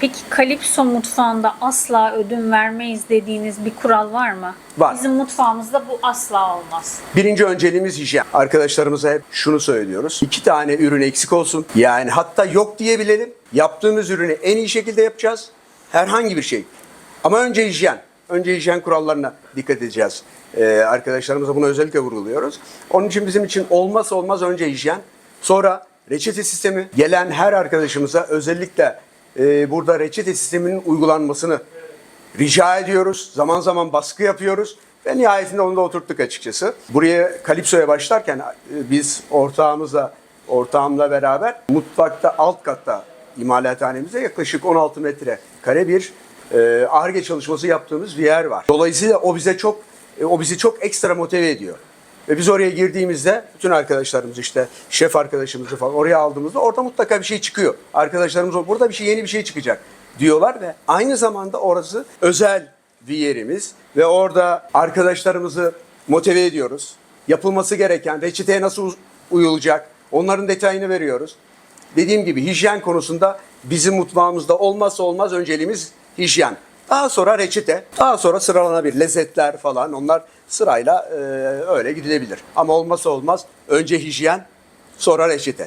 Peki Kalipso mutfağında asla ödün vermeyiz dediğiniz bir kural var mı? Var. Bizim mutfağımızda bu asla olmaz. Birinci önceliğimiz hijyen. Arkadaşlarımıza hep şunu söylüyoruz. İki tane ürün eksik olsun. Yani hatta yok diyebilelim. Yaptığımız ürünü en iyi şekilde yapacağız. Herhangi bir şey. Ama önce hijyen. Önce hijyen kurallarına dikkat edeceğiz. Ee, arkadaşlarımıza bunu özellikle vurguluyoruz. Onun için bizim için olmazsa olmaz önce hijyen. Sonra reçete sistemi. Gelen her arkadaşımıza özellikle e, burada reçete sisteminin uygulanmasını rica ediyoruz. Zaman zaman baskı yapıyoruz. Ve nihayetinde onu da oturttuk açıkçası. Buraya Kalipso'ya başlarken e, biz ortağımızla, ortağımla beraber mutfakta alt katta imalathanemizde yaklaşık 16 metre kare bir ARGE çalışması yaptığımız bir yer var. Dolayısıyla o bize çok e, o bizi çok ekstra motive ediyor. Ve biz oraya girdiğimizde bütün arkadaşlarımız işte şef arkadaşımızı falan oraya aldığımızda orada mutlaka bir şey çıkıyor. Arkadaşlarımız "O, burada bir şey yeni bir şey çıkacak diyorlar ve aynı zamanda orası özel bir yerimiz ve orada arkadaşlarımızı motive ediyoruz. Yapılması gereken reçeteye nasıl uyulacak onların detayını veriyoruz. Dediğim gibi hijyen konusunda bizim mutfağımızda olmazsa olmaz önceliğimiz hijyen. Daha sonra reçete, daha sonra sıralanabilir. Lezzetler falan onlar sırayla e, öyle gidilebilir. Ama olmazsa olmaz önce hijyen, sonra reçete.